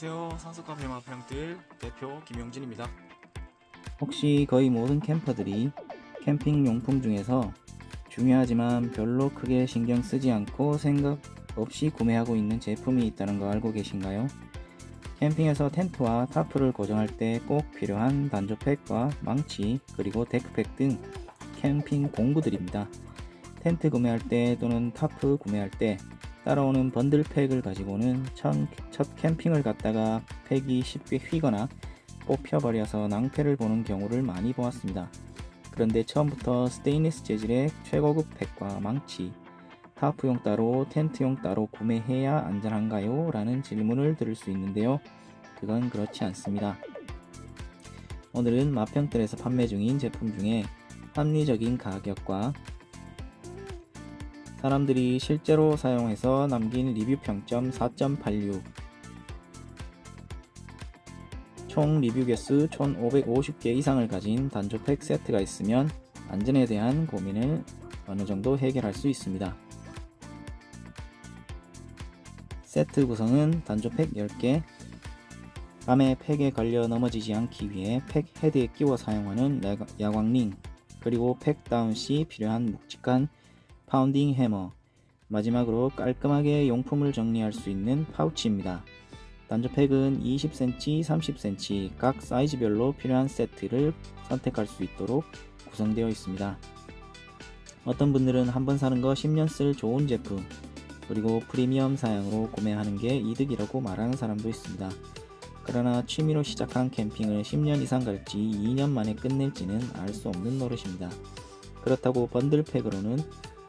안녕하세요. 산소카페 마평들 대표 김용진입니다. 혹시 거의 모든 캠퍼들이 캠핑 용품 중에서 중요하지만 별로 크게 신경 쓰지 않고 생각 없이 구매하고 있는 제품이 있다는 거 알고 계신가요? 캠핑에서 텐트와 타프를 고정할 때 꼭 필요한 단조팩과 망치 그리고 데크팩 등 캠핑 공구들입니다. 텐트 구매할 때 또는 타프 구매할 때 따라오는 번들 팩을 가지고는 첫, 첫 캠핑을 갔다가 팩이 쉽게 휘거나 뽑혀버려서 낭패를 보는 경우를 많이 보았습니다. 그런데 처음부터 스테인리스 재질의 최고급 팩과 망치, 타프용 따로 텐트용 따로 구매해야 안전한가요? 라는 질문을 들을 수 있는데요. 그건 그렇지 않습니다. 오늘은 마평들에서 판매 중인 제품 중에 합리적인 가격과 사람들이 실제로 사용해서 남긴 리뷰 평점 4.86 총 리뷰 개수 1550개 이상을 가진 단조팩 세트가 있으면 안전에 대한 고민을 어느 정도 해결할 수 있습니다. 세트 구성은 단조팩 10개, 밤에 팩에 걸려 넘어지지 않기 위해 팩 헤드에 끼워 사용하는 야광- 야광링, 그리고 팩 다운 시 필요한 묵직한 파운딩 해머, 마지막으로 깔끔하게 용품을 정리할 수 있는 파우치입니다. 단조팩은 20cm, 30cm 각 사이즈별로 필요한 세트를 선택할 수 있도록 구성되어 있습니다. 어떤 분들은 한 번 사는 거 10년 쓸 좋은 제품, 그리고 프리미엄 사양으로 구매하는 게 이득이라고 말하는 사람도 있습니다. 그러나 취미로 시작한 캠핑을 10년 이상 갈지 2년 만에 끝낼지는 알 수 없는 노릇입니다. 그렇다고 번들팩으로는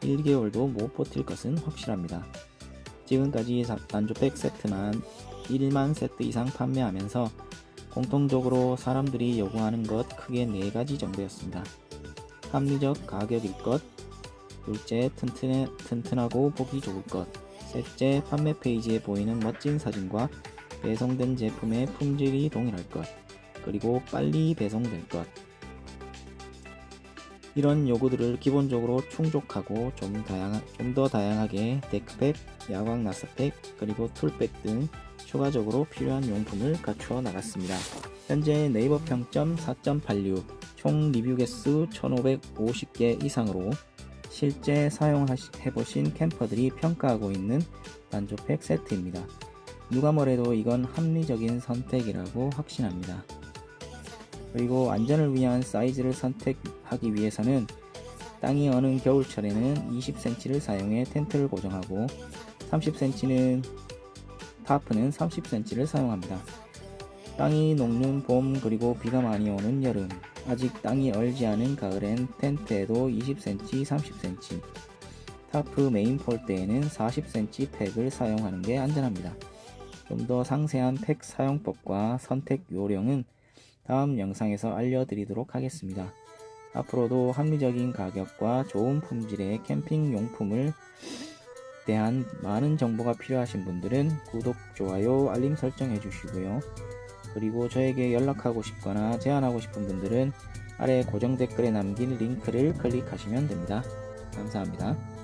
1개월도 못 버틸 것은 확실합니다. 지금까지 사- 단조팩 세트만 1만 세트 이상 판매하면서 공통적으로 사람들이 요구하는 것 크게 4가지 정도였습니다. 합리적 가격일 것, 둘째 튼튼해, 튼튼하고 보기 좋을 것, 셋째 판매 페이지에 보이는 멋진 사진과 배송된 제품의 품질이 동일할 것, 그리고 빨리 배송될 것. 이런 요구들을 기본적으로 충족하고 좀 다양한 좀 더 다양하게 데크팩, 야광 나스팩, 그리고 툴백 등 추가적으로 필요한 용품을 갖추어 나갔습니다. 현재 네이버 평점 4.86, 총 리뷰 개수 1550개 이상으로 실제 사용해보신 캠퍼들이 평가하고 있는 단조팩 세트입니다. 누가 뭐래도 이건 합리적인 선택이라고 확신합니다. 그리고 안전을 위한 사이즈를 선택하기 위해서는 땅이 어는 겨울철에는 20cm를 사용해 텐트를 고정하고 30cm는 타프는 30cm를 사용합니다. 땅이 녹는 봄 그리고 비가 많이 오는 여름 아직 땅이 얼지 않은 가을엔 텐트에도 20cm, 30cm 타프 메인 폴대에는 40cm 팩을 사용하는 게 안전합니다. 좀 더 상세한 팩 사용법과 선택 요령은 다음 영상에서 알려드리도록 하겠습니다. 앞으로도 합리적인 가격과 좋은 품질의 캠핑 용품을 대한 많은 정보가 필요하신 분들은 구독, 좋아요, 알림 설정 해주시고요. 그리고 저에게 연락하고 싶거나 제안하고 싶은 분들은 아래 고정 댓글에 남긴 링크를 클릭하시면 됩니다. 감사합니다.